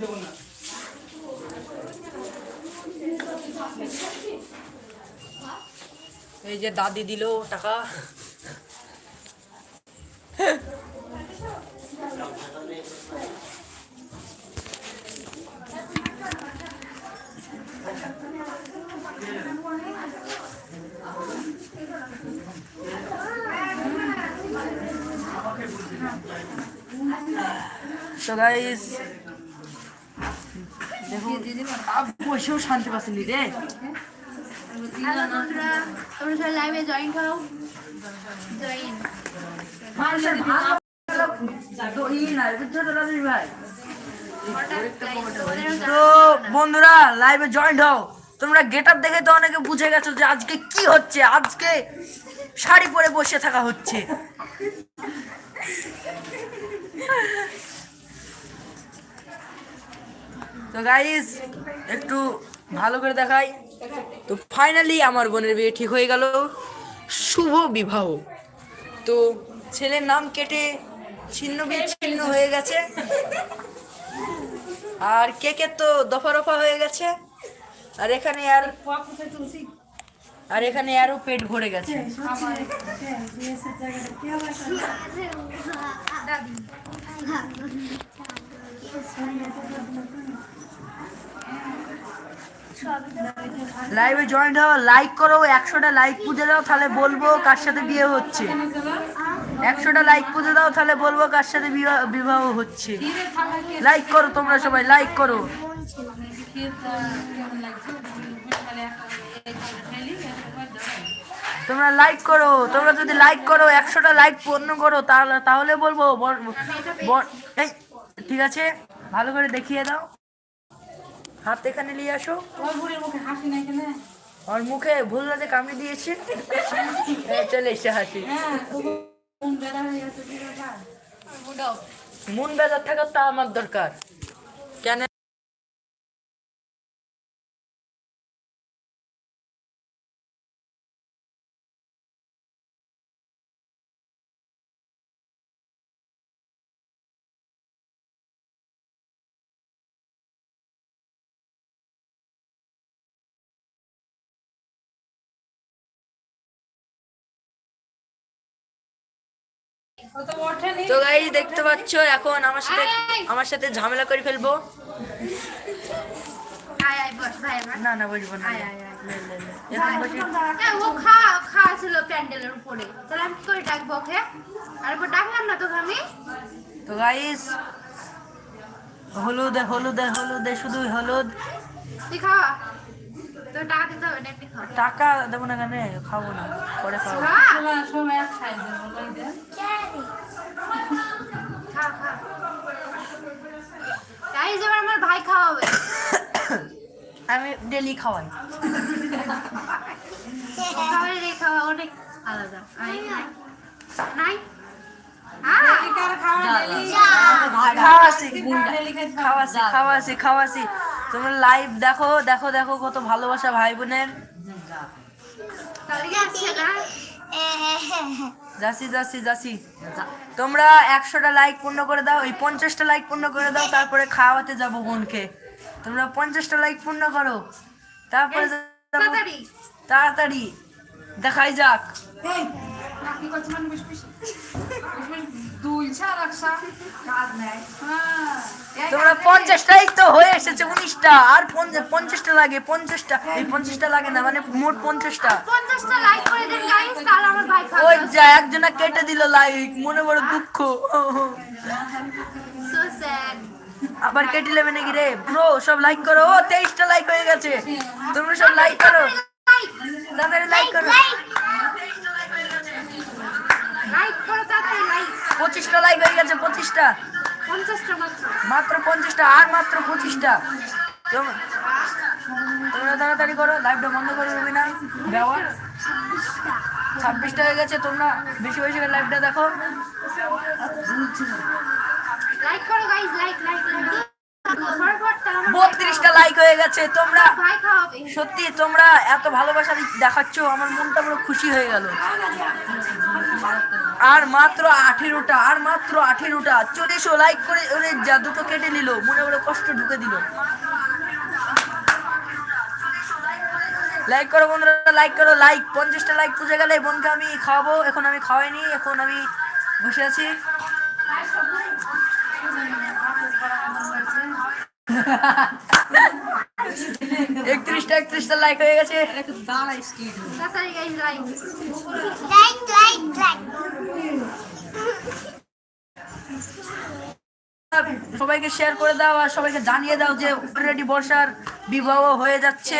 দেবো না। এই যে দাদি দিল টাকা। তো গাইস দেখুন বসেও শান্তি পাচ্ছিনি রে। লাইভে জয়েন জয়েন তো বন্ধুরা লাইভে জয়েন্ট হও। তোমরা গেট আপ দেখে তো অনেকে বুঝে গেছো যে আজকে কি হচ্ছে আজকে শাড়ি পরে বসে থাকা হচ্ছে। তো গাইস একটু ভালো করে দেখাই। তো ফাইনালি আমার বোনের বিয়ে ঠিক হয়ে গেল। শুভ বিবাহ। তো ছেলের নাম কেটে ছিন্ন বিচ্ছিন্ন হয়ে গেছে। আর কেকের তো দফা রফা হয়ে গেছে। আর এখানে আর আর এখানে আরও পেট ভরে গেছে। লাইভে জয়েন্ট হও লাইক করো, একশোটা লাইক পুজো দাও, তাহলে বলব কার সাথে বিয়ে হচ্ছে। একশোটা লাইক পুজো দাও, তাহলে বলব কার সাথে বিবাহ- হচ্ছে। লাইক করো তোমরা সবাই লাইক করো। তোমরা লাইক করো, তোমরা যদি লাইক করো, একশোটা লাইক পূর্ণ করো, তাহলে তাহলে বলব ঠিক আছে? ভালো করে দেখিয়ে দাও। হাত এখানে নিয়ে আসো। ওর মুখে ভুল রাতে কামড়ে দিয়েছে। চলে এসে হাসি। মন বেজার থাকার তা আমার দরকার। তো গাই দেখতে পাচ্ছ এখন আমার সাথে আমার সাথে ঝামেলা করে ফেলব। আয় আয় বস ভাই আমার না না বুঝব না। ও খা খাওয়া ছিল প্যান্ডেলের উপরে। তাহলে আমি করে ডাকবো ওকে? আর এরপর ডাকলাম না তোকে আমি? তো গাইস হলুদ হলুদ হলুদ শুধু হলুদ। তুই খাওয়া? টাকা দিতে হবে না খাওয়া? টাকা দেবো না কেন? খাব না পরে খাব খা তাই যে এবার আমার ভাই খাওয়াবে আমি ডেলি খাওয়াই। খাওয়ারে রে খাওয়া অনেক আলাদা। নাই খাওয়াছি খাওয়াছি তোমরা লাইভ দেখো দেখো দেখো কত ভালোবাসা ভাই বোনের যাসি যাসি যাসি তোমরা একশোটা লাইক পূর্ণ করে দাও ওই পঞ্চাশটা লাইক পূর্ণ করে দাও তারপরে খাওয়াতে যাব বোনকে। তোমরা পঞ্চাশটা লাইক পূর্ণ করো। তারপরে তাড়াতাড়ি। দেখাই যাক। তোমরা পঞ্চাশটাই তো হয়ে এসেছে উনিশটা। আর পঞ্চাশটা লাগে পঞ্চাশটা। এই পঞ্চাশটা লাগে না মানে মোট পঞ্চাশটা। ওই যা একজনা কেটে দিল লাইক মনে বড় দুঃখ। আবার কেটে নেবে নাকি রে? ব্রো সব লাইক করো। ও, তেইশটা লাইক হয়ে গেছে। তোমরা সব লাইক করো। তাড়াতাড়ি লাইক করো। পঁচিশটা লাইক হয়ে গেছে, পঁচিশটা। মাত্র পঞ্চাশটা, আর মাত্র পঁচিশটা। তোম- তোমরা তাড়াতাড়ি করো লাইভটা বন্ধ করে দেবে না দেওয়া ছাব্বিশটা হয়ে গেছে, তোমরা বেশি বেশি লাইভটা দেখো। লাইক করো guys like like like forward তাহলে আমার বত্রিশ একত্রিশটা লাইক হয়ে গেছে তোমরা সত্যি তোমরা এত ভালোবাসা দেখাচ্ছ আমার মনটা পুরো খুশি হয়ে গেল। আর মাত্র আঠেরোটা আর মাত্র আঠেরোটা। চল্লিশও লাইক করে ওরে যা দুটো কেটে নিল মনে মনে কষ্ট ঢুকে দিল। লাইক করো বন্ধুরা লাইক করো লাইক পঞ্চাশটা লাইক পুজো গেলে বোনকে আমি খাওয়াবো এখন আমি খাওয়াইনি এখন আমি বসে আছি। লাইক হয়ে গেছে. সবাইকে শেয়ার করে দাও আর সবাইকে জানিয়ে দাও যে অলরেডি বর্ষার বিবাহ হয়ে যাচ্ছে